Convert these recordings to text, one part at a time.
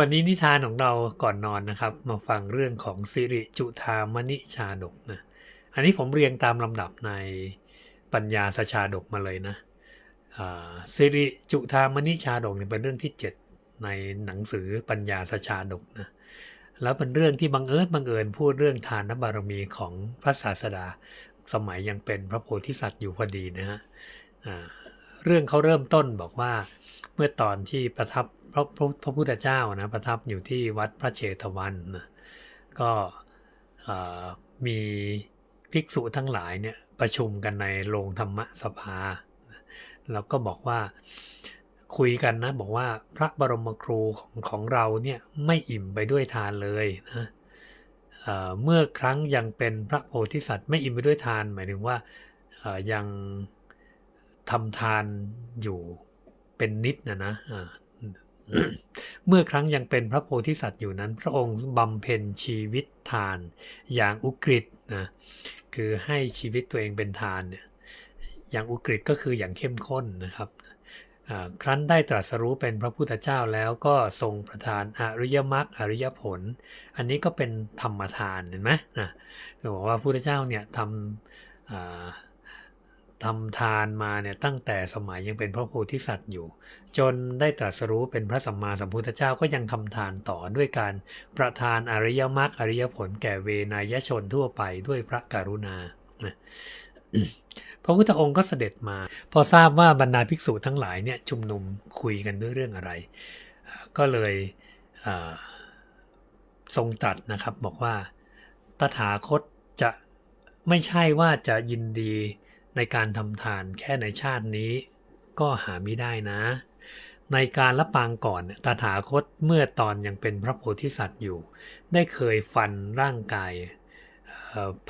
วันนี้นิทานของเราก่อนนอนนะครับ มาฟังเรื่องของสิริจุธามณิชาดกนะอันนี้ผมเรียงตามลำดับในปัญญาสชาดกมาเลยนะสิริจุธามณิชาดกเนี่ยเป็นเรื่องที่ 7 ในหนังสือปัญญาสชาดกนะแล้วเป็นเรื่องที่บังเอิญบังเอิญพูดเรื่องทานบารมีของพระศาสดา สมัยยังเป็นพระโพธิสัตว์อยู่พอดีนะฮะเรื่องเขาเริ่มต้นบอกว่า เมื่อตอนที่ประทับพระพระพระพุทธเจ้านะประทับอยู่ที่วัดพระเชตวันนะก็มีภิกษุทั้งหลายเนี่ยประชุมกันในโรงธรรมสภา แล้วก็บอกว่าคุยกันนะบอกว่าพระบรมครูของของเราเนี่ยไม่อิ่มไปด้วยทานเลยนะเเมื่อครั้งยังเป็นพระโพธิสัตว์ไม่อิ่มไปด้วยทาน หมายถึงว่ายังทำทานอยู่ เป็นนิดนะนะเมื่อครั้งยังเป็นพระโพธิสัตว์อยู่นั้น พระองค์บำเพ็ญชีวิตทาน อย่างอุกฤษนะคือให้ชีวิตตัวเองเป็นทานเนี่ยอย่างอุกฤษก็คืออย่างเข้มข้นนะครับครั้นได้ตรัสรู้เป็นพระพุทธเจ้าแล้วก็ทรงประทานอริยมรรคอริยผล อันนี้ก็เป็นธรรมทานเห็นไหมนะคือบอกว่าพระพุทธเจ้าเนี่ยทำ ทำทานมาเนี่ยตั้งแต่สมัยยังเป็นพระโพธิสัตว์อยู่ จนได้ตรัสรู้เป็นพระสัมมาสัมพุทธเจ้าก็ยังทำทานต่อด้วยการประทานอริยมรรคอริยผลแก่เวนยชนทั่วไปด้วยพระกรุณาพระพุทธองค์ก็เสด็จมา พอทราบว่าบรรดาภิกษุทั้งหลายเนี่ยชุมนุมคุยกันด้วยเรื่องอะไร ก็เลยทรงตรัสนะครับบอกว่าตถาคตจะไม่ใช่ว่าจะยินดี ในการทำทานแค่ในชาตินี้ ก็หาไม่ได้นะ ในการละปางก่อนเนี่ยตถาคตเมื่อตอนยังเป็นพระโพธิสัตว์อยู่ ได้เคยฟันร่างกาย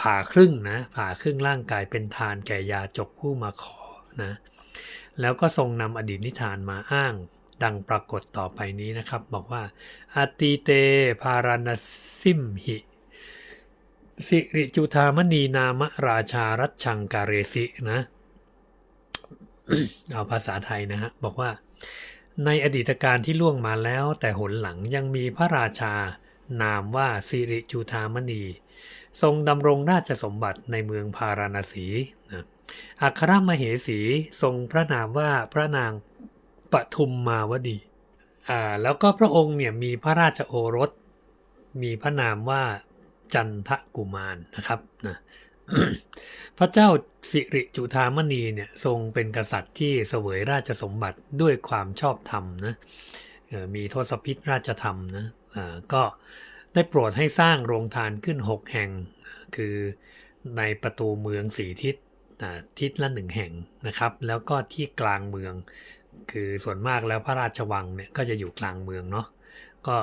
ผ่าครึ่งนะผ่าครึ่งร่างกายเป็นทานแก่ยาจกผู้มาขอนะแล้วก็ทรงนำอดีตนิทานมาอ้างดังปรากฏต่อไปนี้นะครับ บอกว่าอาติเตพารณสิมหิ สิริจุธามณีนามราชารัชชังการเรสินะเอาภาษาไทยนะฮะบอกว่า ในอดีตการที่ล่วงมาแล้ว แต่หนหลังยังมีพระราชานามว่าสิริจุธามณี ทรงดำรงราชสมบัติในเมืองพาราณสีนะอัครมเหสีทรงพระนามว่าพระนางปทุมมาวดีอ่าแล้วก็พระองค์เนี่ยมีพระราชโอรส มีพระนามว่า จันทกุมารนะครับนะพระเจ้าสิริจุธามณีเนี่ยทรงเป็นกษัตริย์ที่เสวยราชสมบัติด้วยความชอบธรรมนะมีทศพิธราชธรรมนะก็ได้โปรดให้สร้างโรงทานขึ้น 6 แห่ง คือในประตูเมืองสีทิศทิศละหนึ่งแห่งนะครับ แล้วก็ที่กลางเมือง คือส่วนมากแล้วพระราชวังเนี่ยก็จะอยู่กลางเมืองเนาะก็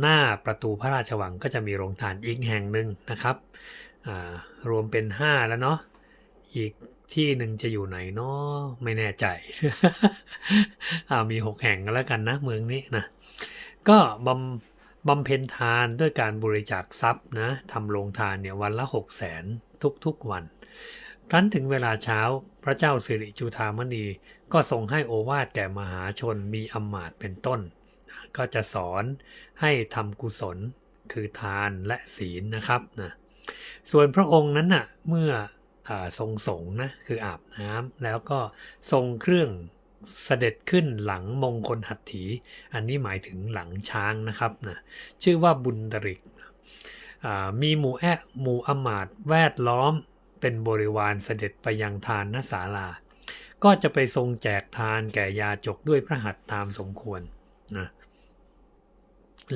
หน้าประตูพระราชวังก็จะมีโรงทานอีกแห่งหนึ่งนะครับรวมเป็น 5 แล้วเนาะอีกที่หนึ่งจะอยู่ไหนเนาะไม่แน่ใจอามี 6 แห่งก็แล้วกันนะเมืองนี้นะก็บำบำเพ็ญทานด้วยการบริจาคทรัพย์นะทำโรงทานเนี่ยวันละ6 0แสนทุกๆวันครั้นถึงเวลาเช้าพระเจ้าสิริจุธามณีก็ทรงให้โอวาทแก่มหาชนมีอำมาตย์เป็นต้น ก็จะสอนให้ทำกุศลคือทานและศีลนะครับนะส่วนพระองค์นั้นน่ะเมื่ออทรงสงนะคืออาบน้ำแล้วก็ทรงเครื่องเสด็จขึ้นหลังมงคลหัตถี อันนี้หมายถึงหลังช้างนะครับนะชื่อว่าบุญดริก มีหมู่แอะหมู่อมาตแวดล้อมเป็นบริวารเสด็จไปยังทานนศาลา ก็จะไปทรงแจกทานแก่ยาจกด้วยพระหัตถ์ตามสมควร นะ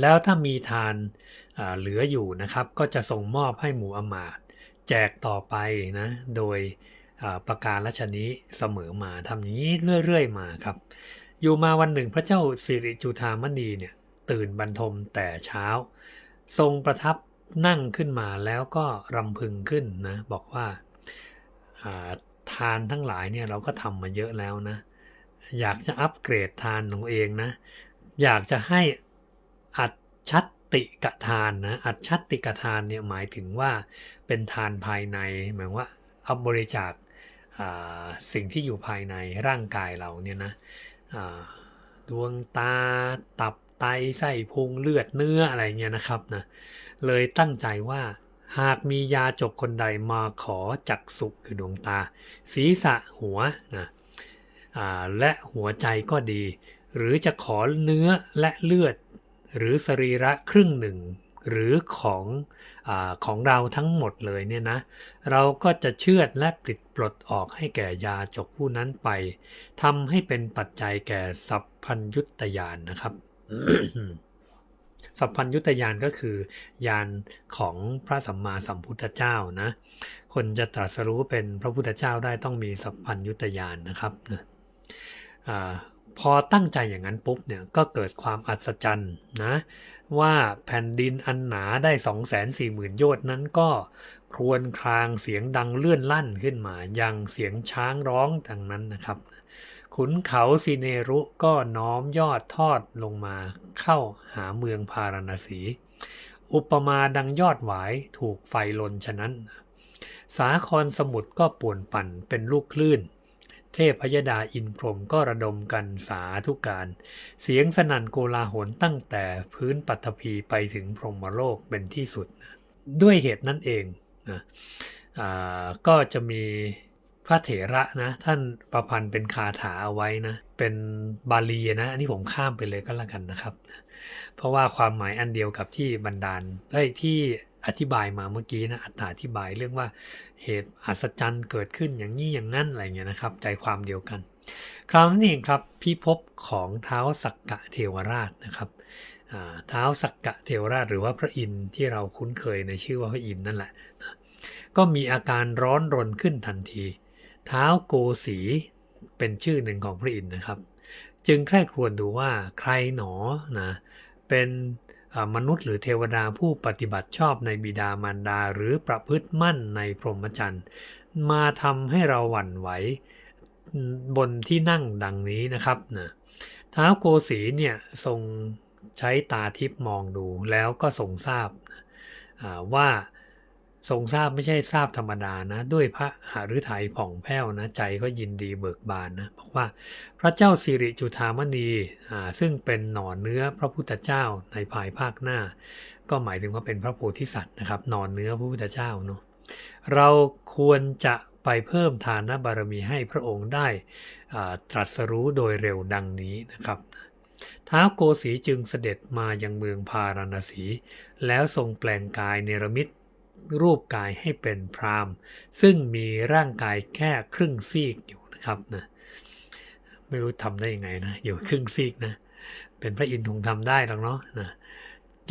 แล้วถ้ามีทานเหลืออยู่นะครับ ก็จะส่งมอบให้หมู่อมาตย์แจกต่อไปนะโดยประการราชนี้เสมอมาทำอย่างนี้เรื่อยๆมาครับ อยู่มาวันหนึ่งพระเจ้าสิริจุธามณีเนี่ยตื่นบรรทมแต่เช้า ทรงประทับนั่งขึ้นมาแล้วก็รำพึงขึ้นนะบอกว่าอ่าทานทั้งหลายเนี่ยเราก็ทำมาเยอะแล้วนะ อยากจะอัปเกรดทานของเองนะ อยากจะให้อัดชัตติกทานนะอัดชัตติกทานเนี่ยหมายถึงว่าเป็นทานภายในหมายว่าเอาบริจาคสิ่งที่อยู่ภายในร่างกายเราเนี่ยนะดวงตาตับไตไส้พุงเลือดเนื้ออะไรเงี้ยนะครับนะเลยตั้งใจว่าหากมียาจกคนใดมาขอจักสุคือดวงตา ศีรษะหัวนะและหัวใจก็ดี หรือจะขอเนื้อและเลือด หรือสรีระครึ่งหนึ่ง หรือของอของเราทั้งหมดเลยเนี่ยนะ เราก็จะเชือดและปลิดปลดออกให้แก่ยาจกผู้นั้นไปทำให้เป็นปัจจัยแก่สัพพัญยุตยานนะครับสัพพัญยุตยานก็คือยานของพระสัมมาสัมพุทธเจ้านะ คนจะตรัสรู้เป็นพระพุทธเจ้าได้ต้องมีสัพพัญยุตยานนะครับ พอตั้งใจอย่างนั้นปุ๊บเนี่ยก็เกิดความอัศจรรย์นะว่าแผ่นดินอันหนาได้ 2 4 0 0 0 0 โยชน์นั้นก็ครวญครางเสียงดังเลื่อนลั่นขึ้นมา ยังเสียงช้างร้องดังนั้นนะครับ ขุนเขาซีเนรุก็น้อมยอดทอดลงมาเข้าหาเมืองพาราณสี อุปมาดังยอดหวายถูกไฟลนฉะนั้น สาครสมุทรก็ป่วนปั่นเป็นลูกคลื่น เทพพยดาอินพรมก็ระดมกันสาธุการ เสียงสนั่นโกลาหลตั้งแต่พื้นปัตภีไปถึงพรหมโลกเป็นที่สุด ด้วยเหตุนั้นเองนะก็จะมีพระเถระนะท่านประพันธ์เป็นคาถาเอาไว้นะเป็นบาลีนะอันนี้ผมข้ามไปเลยก็แล้วกันนะครับ เพราะว่าความหมายอันเดียวกับที่บรรดาลเอ้ยที่ อธิบายมาเมื่อกี้นะอัตถาธิบายเรื่องว่าเหตุอัศจรรย์เกิดขึ้นอย่างนี้อย่างนั้นอะไรเงี้ยนะครับ ใจความเดียวกัน คราวนั้นเองครับพิภพของเท้าสักกะเทวราชนะครับเท้าสักกะเทวราชหรือว่าพระอินทร์ที่เราคุ้นเคยในชื่อว่าพระอินทร์นั่นแหละนะก็มีอาการร้อนรนขึ้นทันที เท้าโกสีเป็นชื่อหนึ่งของพระอินทร์นะครับ จึงใคร่ครวญดูว่าใครหนอนะเป็น มนุษย์หรือเทวดาผู้ปฏิบัติชอบในบิดามารดาหรือประพฤติมั่นในพรหมจรรย์มาทำให้เราหวั่นไหวบนที่นั่งดังนี้นะครับนะท้าวโกสีเนี่ยทรงใช้ตาทิพย์มองดูแล้วก็ทรงทราบนะอ่าว่า ทรงทราบไม่ใช่ทราบธรรมดานะ ด้วยพระหฤทัยผ่องแผ้วนะใจก็ยินดีเบิกบานนะบอกว่าพระเจ้าสิริจุธามณีอ่าซึ่งเป็นหน่อเนื้อพระพุทธเจ้าในภายภาคหน้า ก็หมายถึงว่าเป็นพระโพธิสัตว์นะครับหน่อเนื้อพระพุทธเจ้าเนาะเราควรจะไปเพิ่มทานบารมีให้พระองค์ได้อ่าตรัสรู้โดยเร็วดังนี้นะครับท้าวโกสีจึงเสด็จมายังเมืองพาราณสี แล้วทรงแปลงกายเนรมิต รูปกายให้เป็นพรามซึ่งมีร่างกายแค่ครึ่งซีกอยู่นะครับนะไม่รู้ทำได้ยังไงนะอยู่ครึ่งซีกนะเป็นพระอินทร์คงทำได้หรอกเนาะนะ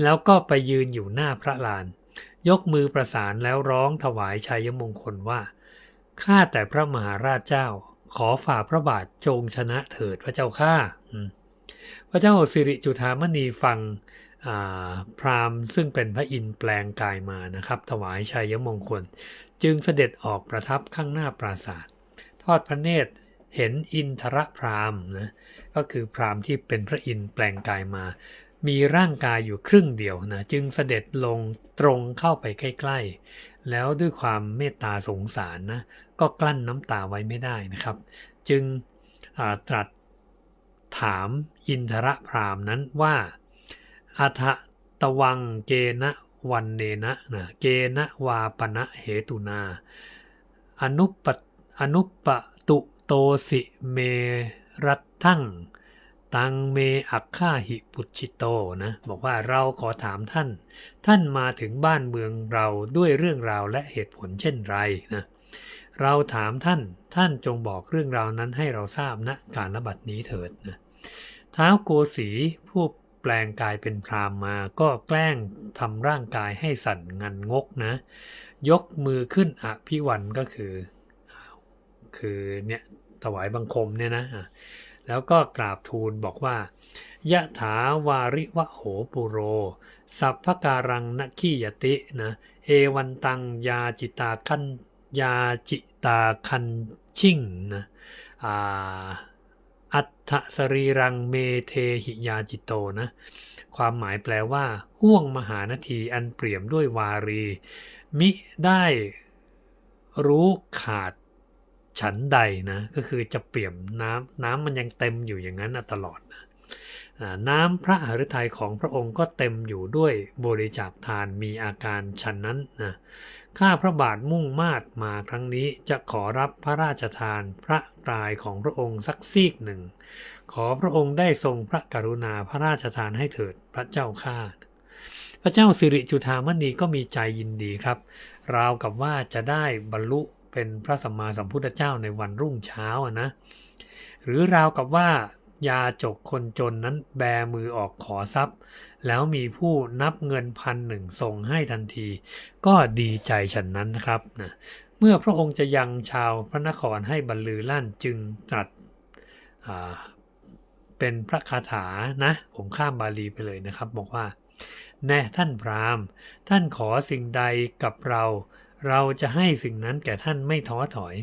แล้วก็ไปยืนอยู่หน้าพระลาน ยกมือประสานแล้วร้องถวายชัยมงคลว่าข้าแต่พระมหาราชเจ้า ขอฝ่าพระบาทจงชนะเถิดพระเจ้าข้าพระเจ้าสิริจุธามณีฟัง พราหมณ์ซึ่งเป็นพระอินทร์แปลงกายมานะครับ ถวายชัยมงคล จึงเสด็จออกประทับข้างหน้าปราศาสตร์ทอดพระเนตรเห็นอินทรพราหมณ์นะก็คือพราหมณ์ที่เป็นพระอินทร์แปลงกายมา มีร่างกายอยู่ครึ่งเดียวนะจึงเสด็จลงตรงเข้าไปใกล้ๆ แล้วด้วยความเมตตาสงสารนะก็กลั้นน้ำตาไว้ไม่ได้นะครับ จึงตรัสถามอินทรพราหมณ์นั้นว่า อัทะตวังเกณวันเนนะนะเกณวาปณะเหตุนา อนุปอนุปตุโตสิเมรัตทั้งตังเมอักขาหิปุชิโตนะบอกว่าเราขอถามท่าน ท่านมาถึงบ้านเมืองเราด้วยเรื่องราวและเหตุผลเช่นไรนะเราถามท่านท่านจงบอกเรื่องราวนั้นให้เราทราบณการระบัดนี้เถิดนะท้าวโกสีผู้ แปลงกายเป็นพรามมา ก็แกล้งทำร่างกายให้สั่นงันงกนะ ยกมือขึ้นอภิวันก็คือ คือเนี่ยถวายบังคมเนี่ยนะ แล้วก็กราบทูลบอกว่ายะถาวาริวะโหปุโร สัพพการังนคียตินะ เอวันตังยาจิตาคันยาจิตาคันชิ่งนะ อ่า อัตถสรีรังเมเทหิยาจิโตนะ ความหมายแปลว่า ห่วงมหานาทีอันเปี่ยมด้วยวารี มิได้รู้ขาดฉันใดนะ ก็คือจะเปี่ยมน้ำน้ำมันยังเต็มอยู่อย่างนั้นตลอดนะน้ำพระหฤทัยของพระองค์ก็เต็มอยู่ด้วยบริจาคทานมีอาการฉันนั้นนะ ข้าพระบาทมุ่งมาดมาครั้งนี้จะขอรับพระราชทานพระกายของพระองค์สักซีกหนึ่ง ขอพระองค์ได้ทรงพระกรุณาพระราชทานให้เถิดพระเจ้าข้าพระเจ้าสิริจุธามณีก็มีใจยินดีครับ ราวกับว่าจะได้บรรลุเป็นพระสัมมาสัมพุทธเจ้าในวันรุ่งเช้านะ หรือราวกับว่า ยาจกคนจนนั้นแบมือออกขอทรัพย์ แล้วมีผู้นับเงินพันหนึ่งส่งให้ทันที ก็ดีใจฉันนั้นนะครับนะเมื่อพระองค์จะยังชาวพระนครให้บรรลือลั่นจึงตรัสเป็นพระคาถานะ ผมข้ามบาลีไปเลยนะครับ บอกว่า แน่ท่านพราหมณ์ ท่านขอสิ่งใดกับเรา เราจะให้สิ่งนั้นแก่ท่านไม่ท้อถอย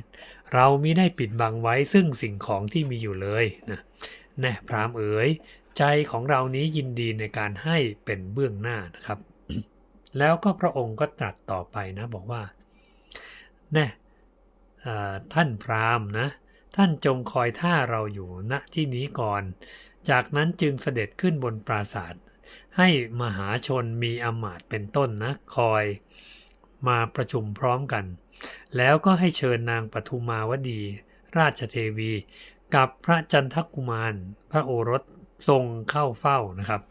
เรามิได้ปิดบังไว้ซึ่งสิ่งของที่มีอยู่เลยนะ แน่พรามเอ๋ยใจของเรานี้ยินดีในการให้เป็นเบื้องหน้านะครับ แล้วก็พระองค์ก็ตรัสต่อไปนะบอกว่าแน่ท่านพรามนะท่านจงคอยท่าเราอยู่ณที่นี้ก่อน จากนั้นจึงเสด็จขึ้นบนปราสาทให้มหาชนมีอมาตย์เป็นต้นนะคอยมาประชุมพร้อมกัน แล้วก็ให้เชิญนางปทุมาวดี ราชเทวี กับพระจันทกุมาร พระโอรสทรงเข้าเฝ้านะครับ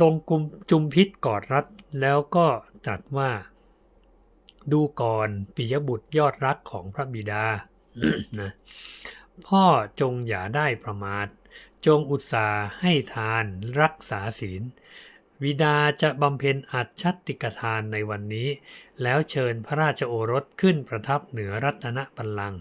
ทรงกุมจุมพิษกอดรัดแล้วก็ตรัสว่า ดูก่อนปิยบุตรยอดรักของพระบิดานะพ่อจงอย่าได้ประมาท จงอุตสาห์ให้ทานรักษาศีล วิดาจะบำเพ็ญอัจฉติกทานในวันนี้ แล้วเชิญพระราชโอรสขึ้นประทับเหนือรัตนบัลลังก์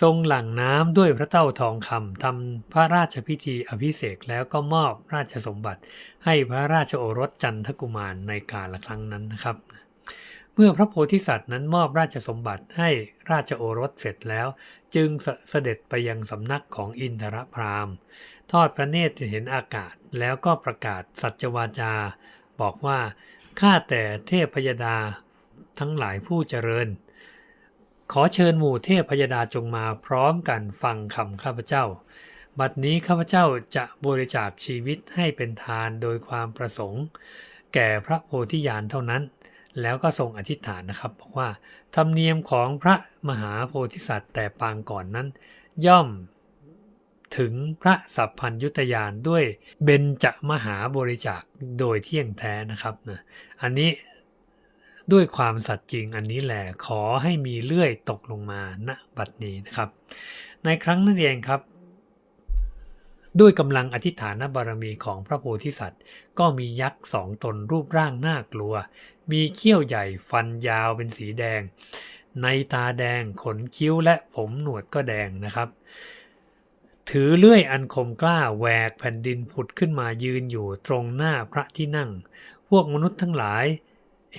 ทรงหลั่งน้ำด้วยพระเต้าทองคำทำพระราชพิธีอภิเษกแล้วก็มอบราชสมบัติ ให้พระราชโอรสจันทกุมารในกาลครั้งนั้นนะครับ เมื่อพระโพธิสัตว์นั้นมอบราชสมบัติให้ราชโอรสเสร็จแล้ว จึงเสเสด็จไปยังสำนักของอินทรพรามณ์ทอดพระเนตรเห็นอากาศแล้วก็ประกาศสัจวาจา บอกว่าข้าแต่เทพพยดาทั้งหลายผู้เจริญ ขอเชิญหมู่เทพพยดาจงมาพร้อมกันฟังคำข้าพเจ้า บัดนี้ข้าพเจ้าจะบริจาคชีวิตให้เป็นทานโดยความประสงค์ แก่พระโพธิญาณเท่านั้น แล้วก็ทรงอธิษฐานนะครับ บอกว่า ธรรมเนียมของพระมหาโพธิสัตว์แต่ปางก่อนนั้น ย่อมถึงพระสัพพัญยุตยานด้วยเบญจมหาบริจาคโดยเที่ยงแท้นะครับนะอันนี้ ด้วยความสัตย์จริงอันนี้แหละขอให้มีเลื่อยตกลงมาณบัดนี้นะครับ ในครั้งนั้นเองครับ ด้วยกำลังอธิษฐานบารมีของพระโพธิสัตว์ ก็มียักษ์สองตนรูปร่างน่ากลัว มีเขี้ยวใหญ่ฟันยาวเป็นสีแดง ในตาแดงขนคิ้วและผมหนวดก็แดงนะครับถือเลื่อยอันคมกล้าแหวกแผ่นดินผุดขึ้นมายืนอยู่ตรงหน้าพระที่นั่ง พวกมนุษย์ทั้งหลาย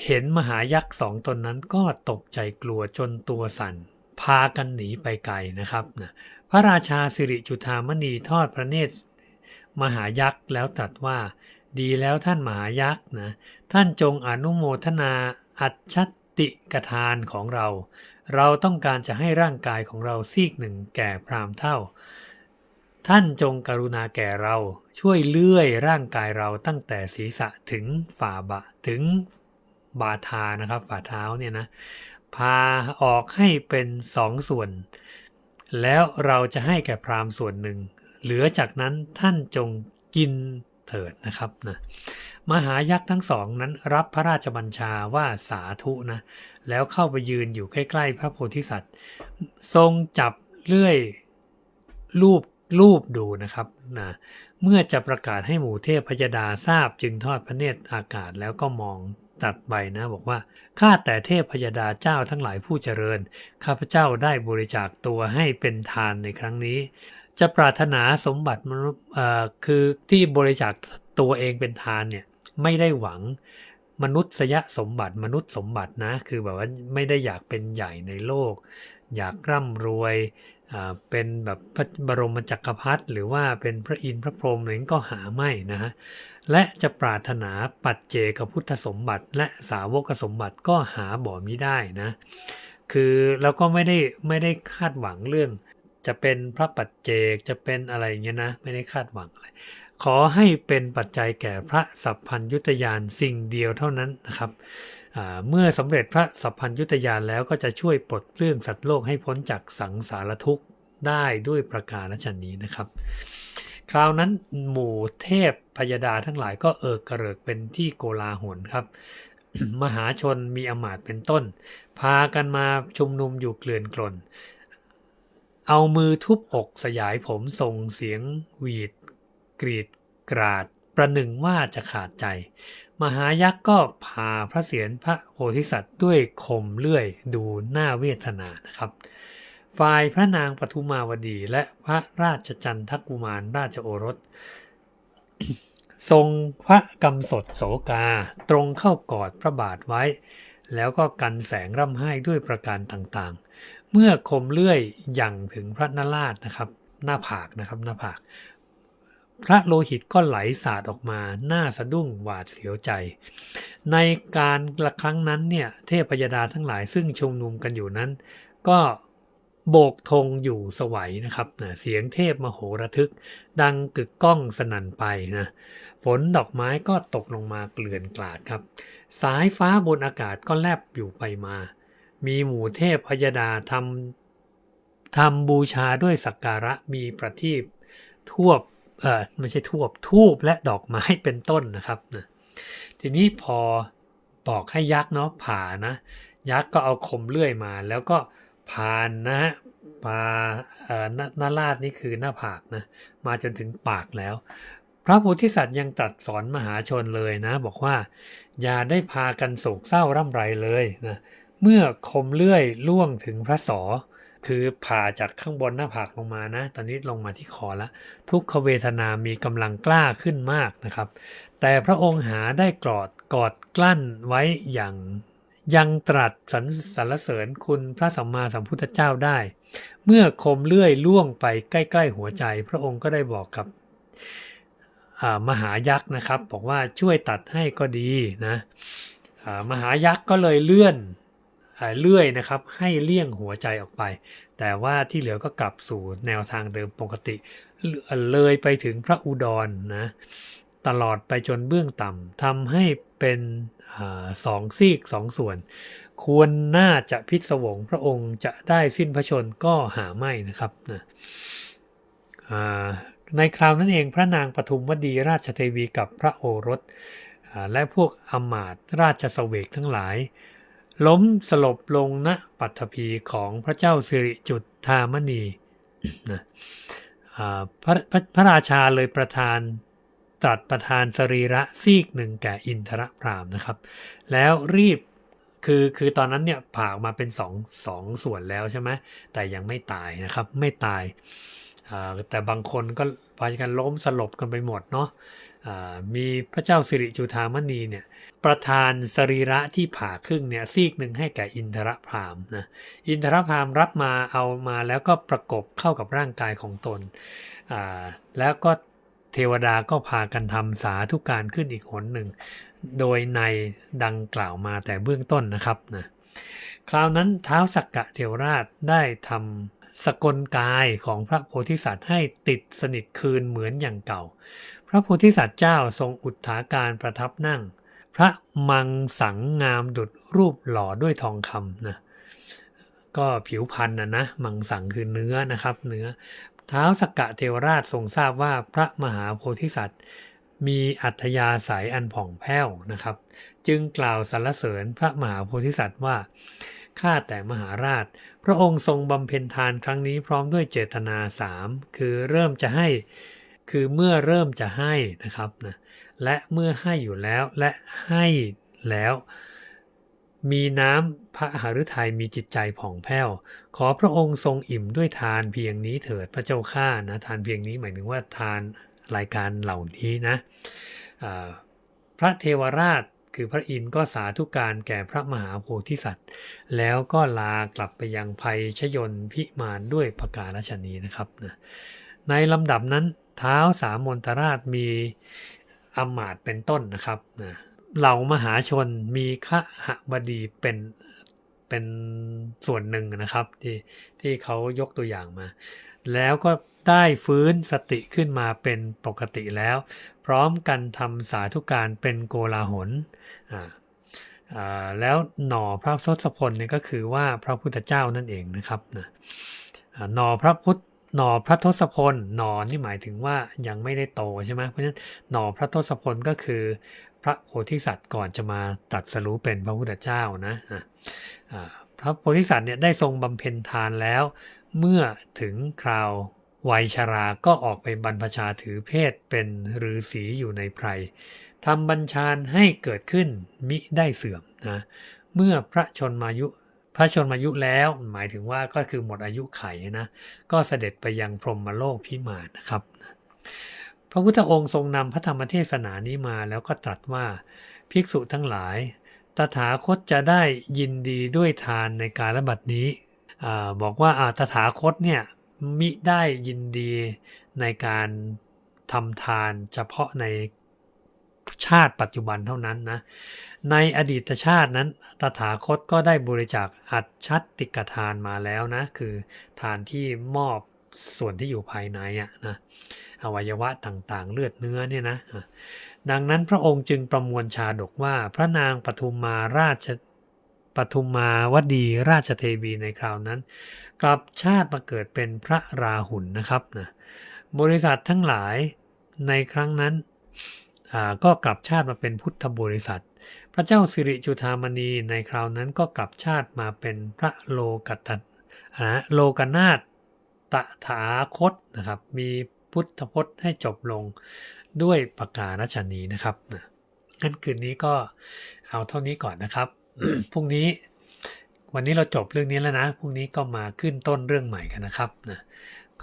เห็นมหายักษ์สองตนนั้นก็ตกใจกลัวจนตัวสั่น พากันหนีไปไกลนะครับนะพระราชาสิริจุธามณีทอดพระเนตร มหายักษ์แล้วตรัสว่า ดีแล้วท่านมหายักษ์นะท่านจงอนุโมทนาอัจฉติกทานของเรา เราต้องการจะให้ร่างกายของเราซีกหนึ่งแก่พรามเท่า ท่านจงกรุณาแก่เราช่วยเลื่อยร่างกายเราตั้งแต่ศีรษะถึงฝ่าบะถึง บาทานะครับ ฝ่าเท้าเนี่ยนะพาออกให้เป็นสองส่วน แล้วเราจะให้แก่พราหมณ์ส่วนหนึ่ง เหลือจากนั้นท่านจงกินเถิดนะครับนะมหายักษ์ทั้งสองนั้นรับพระราชบัญชาว่าสาธุนะแล้วเข้าไปยืนอยู่ใกล้ๆ พระโพธิสัตว์ ทรงจับเลื่อยรูปรูปดูนะครับนะเมื่อจะประกาศให้หมู่เทพพยดาทราบจึงทอดพระเนตรอากาศแล้วก็มอง ตัดใบนะบอกว่าข้าแต่เทพพยดาเจ้าทั้งหลายผู้เจริญ ข้าพเจ้าได้บริจาคตัวให้เป็นทานในครั้งนี้ จะปรารถนาสมบัติมนุษย์คือที่บริจาคตัวเองเป็นทานเนี่ยไม่ได้หวังมนุษยสมบัติมนุษย์สมบัตินะ คือแบบว่าไม่ได้อยากเป็นใหญ่ในโลก อยากร่ำรวย เป็นแบบพระบรมจักรพรรดิหรือว่าเป็นพระอินทร์พระพรหมอะไรก็หาไม่นะฮะและจะปรารถนาปัจเจกพุทธสมบัติ และสาวกสมบัติก็หาบ่มิได้นะคือเราก็ไม่ได้ไม่ได้คาดหวังเรื่อง จะเป็นพระปัจเจกจะเป็นอะไรเงี้ยนะไม่ได้คาดหวังอะไรขอให้เป็นปัจจัยแก่พระสัพพัญยุตยานสิ่งเดียวเท่านั้นนะครับ เมื่อสำเร็จพระสัพพัญยุตยานแล้วก็จะช่วยปลดเปลื้องสัตว์โลกให้พ้นจากสังสารทุกข์ได้ด้วยประการฉนนี้นะครับ คราวนั้นหมู่เทพพยดาทั้งหลายก็เอิกกระเริกเป็นที่โกลาหลครับ มหาชนมีอมาตย์เป็นต้น พากันมาชุมนุมอยู่เกลื่อนกลน เอามือทุบอกสยายผมส่งเสียงหวีด กรีดกราด ประหนึ่งว่าจะขาดใจ มหายักษ์ก็พาพระเศียรพระโพธิสัตว์ด้วยคมเลื่อยดูหน้าเวทนานะครับ ฝ่ายพระนางปทุมาวดีและพระราชจันทกุมารราชโอรส ทรงพระกำสดโสกาตรงเข้ากอดพระบาทไว้ แล้วก็กันแสงร่ำไห้ด้วยประการต่างๆ เมื่อคมเลื่อยยังถึงพระนราชนะครับ หน้าผากนะครับหน้าผาก พระโลหิตก็ไหลสาดออกมาหน้าสะดุ้งหวาดเสียวใจ ในการละครั้งนั้นเนี่ยเทพยดาทั้งหลายซึ่งชุมนุมกันอยู่นั้น ก็โบกธงอยู่สวัยนะครับเสียงเทพมโหระทึก ดังกึกก้องสนั่นไปนะฝนดอกไม้ก็ตกลงมาเกลื่อนกลาดครับ สายฟ้าบนอากาศก็แลบอยู่ไปมา มีหมู่เทพพยดาทำทำบูชาด้วยสักการะมีประทีปทั่ว เออไม่ใช่ทั่วทูบและดอกไม้เป็นต้นนะครับนะทีนี้พอบอกให้ยักษ์เนาะผ่านะ ยักษ์ก็เอาคมเลื่อยมา แล้วก็ผ่านนะฮะปาเอ่อหน้าหน้าลาดนี่คือหน้าผากนะมาจนถึงปากแล้ว พระโพธิสัตว์ยังตรัสสอนมหาชนเลยนะ บอกว่า อย่าได้พากันโศกเศร้าร่ำไรเลยนะเมื่อคมเลื่อยล่วงถึงพระสอ คือผ่าจากข้างบนหน้าผากลงมานะ ตอนนี้ลงมาที่คอแล้วทุกขเวทนามีกำลังกล้าขึ้นมากนะครับ แต่พระองค์หาได้กรอดกอดกลั้นไว้อย่างยังตรัสสรรสรเสริญคุณพระสัมมาสัมพุทธเจ้าได้ เมื่อคมเลื่อยล่วงไปใกล้ ๆ หัวใจ พระองค์ก็ได้บอกกับมหายักษ์นะครับ บอกว่าช่วยตัดให้ก็ดีนะมหายักษ์ก็เลยเลื่อน เลื่อยนะครับให้เลี่ยงหัวใจออกไป แต่ว่าที่เหลือก็กลับสู่แนวทางเดิมปกติเลยไปถึงพระอุดรนะตลอดไปจนเบื้องต่ำทำให้เป็นอสองซีกสองส่วน ควรน่าจะพิศวงพระองค์จะได้สิ้นพระชนก็หาไม่นะครับนะในคราวนั้นเองพระนางปทุมวดีราชเทวีกับพระโอรส และพวกอมาตราชสเวกทั้งหลาย ล้มสลบลงณปัตภีของพระเจ้าสิริจุดธามณีนะพระพระพระราชาเลยประทานตรัสประทานสรีระซีกหนึ่งแก่อินทรพรามนะครับ แล้วรีบคือคือตอนนั้นเนี่ยผ่าออกมาเป็นสองสองส่วนแล้วใช่ไหมแต่ยังไม่ตายนะครับไม่ตาย แต่บางคนก็พากันล้มสลบกันไปหมดเนาะมีพระเจ้าสิริจุธามณีเนี่ยประทานสรีระที่ผ่าครึ่งเนี่ยซีกหนึ่งให้แก่อินทรพรามนะอินทรพรามรับมาเอามาแล้วก็ประกบเข้ากับร่างกายของตน แล้วก็เทวดาก็พากันทำสาธุการขึ้นอีกหนหนึ่ง โดยในดังกล่าวมาแต่เบื้องต้นนะครับนะคราวนั้นเท้าสักกะเทวราชได้ทำ สกลกายของพระโพธิสัตว์ให้ติดสนิทคืนเหมือนอย่างเก่า พระโพธิสัตว์เจ้าทรงอุทธาการประทับนั่ง พระมังสังงามดุจรูปหล่อด้วยทองคำนะก็ผิวพรรณนะนะมังสังคือเนื้อนะครับเนื้อท้าวสกกะเทวราชทรงทราบว่าพระมหาโพธิสัตว์ มีอัธยาศัยอันผ่องแผ้วนะครับ จึงกล่าวสรรเสริญพระมหาโพธิสัตว์ว่าข้าแต่มหาราช พระองค์ทรงบำเพ็ญทานครั้งนี้พร้อมด้วยเจตนาสามคือเริ่มจะให้คือเมื่อเริ่มจะให้นะครับนะและเมื่อให้อยู่แล้วและให้แล้ว มีน้ำพระหฤทัยมีจิตใจผ่องแผ้ว ขอพระองค์ทรงอิ่มด้วยทานเพียงนี้เถิดพระเจ้าข้านะทานเพียงนี้หมายถึงว่าทานรายการเหล่านี้นะพระเทวราช คือพระอินทร์ก็สาธุการแก่พระมหาโพธิสัตว์ แล้วก็ลากลับไปยังภัยชยนพิมานด้วยประกาศฉนีนะครับนะในลำดับนั้นเท้าสามมนตราชมีอมาตเป็นต้นนะครับนะเหล่ามหาชนมีขหบดีเป็น เป็นส่วนหนึ่งนะครับที่ที่เขายกตัวอย่างมา แล้วก็ได้ฟื้นสติขึ้นมาเป็นปกติแล้ว พร้อมกันทำสาธุการเป็นโกลาหลอ่าอ่าแล้วหน่อพระทศพลเนี่ยก็คือว่าพระพุทธเจ้านั่นเองนะครับนะหน่อพระพุทธหน่อพระทศพลหน่อนี่หมายถึงว่ายังไม่ได้โตใช่ไหมเพราะฉะนั้นหน่อพระทศพลก็คือ พระโพธิสัตว์ก่อนจะมาตัดสรู้เป็นพระพุทธเจ้านะพระโพธิสัตว์เนี่ยได้ทรงบำเพ็ญทานแล้ว เมื่อถึงคราววัยชราก็ออกไปบรรพชาถือเพศเป็นฤาษีอยู่ในไพรทำบัญชาให้เกิดขึ้นมิได้เสื่อมนะเมื่อพระชนมายุพระชนมายุแล้วหมายถึงว่าก็คือหมดอายุไขนะก็เสด็จไปยังพรหมโลกพิมานนะครับ ระพุทธองค์ทรงนำพระธรรมเทศนานี้มาแล้วก็ตรัสว่าภิกษุทั้งหลาย ตถาคตจะได้ยินดีด้วยทานในการระบัดนี้อบอกว่าอาตถาคตเนี่ยมิได้ยินดีในการทำทานเฉพาะในชาติปัจจุบันเท่านั้นนะ ในอดีตชาตินั้น ตถาคตก็ได้บริจาคอัจฉัตติกทานมาแล้วนะ คือทานที่มอบส่วนที่อยู่ภายในอะนะ อวัยวะต่างๆ เลือดเนื้อเนี่ยนะดังนั้นพระองค์จึงประมวลชาดกว่าพระนางปทุมมาราชปทุมมาวดีราชเทวีในคราวนั้น กลับชาติมาเกิดเป็นพระราหุลนะครับนะบริษัททั้งหลายในครั้งนั้นก็กลับชาติมาเป็นพุทธบริษัท พระเจ้าสิริจุธามณีในคราวนั้นก็กลับชาติมาเป็นพระโลกัตโลกนาตถาคตนะครับ มี พุทธพจน์ให้จบลงด้วยประการฉนีนะครับงั้นคืนนี้ก็เอาเท่านี้ก่อนนะครับพรุ่งนี้วันนี้เราจบเรื่องนี้แล้วนะพรุ่งนี้ก็มาขึ้นต้นเรื่องใหม่กันนะครับนะ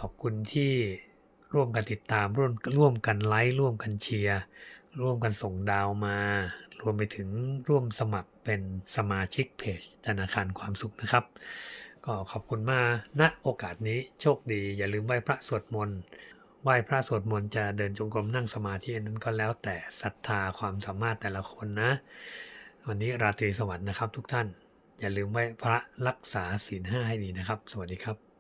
ขอบคุณที่ร่วมกันติดตามร่วมร่วมกันไลค์ร่วมกันเชียร์ร่วมกันส่งดาวมา รวมไปถึงร่วมสมัครเป็นสมาชิกเพจธนาคารความสุขนะครับ ก็ขอบคุณมากณโอกาสนี้โชคดี อย่าลืมไหว้พระสวดมนต์ ไหว้พระสวดมนต์จะเดินจงกรมนั่งสมาธินั้นก็แล้วแต่ศรัทธาความสามารถแต่ละคนนะ วันนี้ราตรีสวัสดิ์นะครับทุกท่าน อย่าลืมไหว้พระรักษาศีลห้าให้ดีนะครับ สวัสดีครับ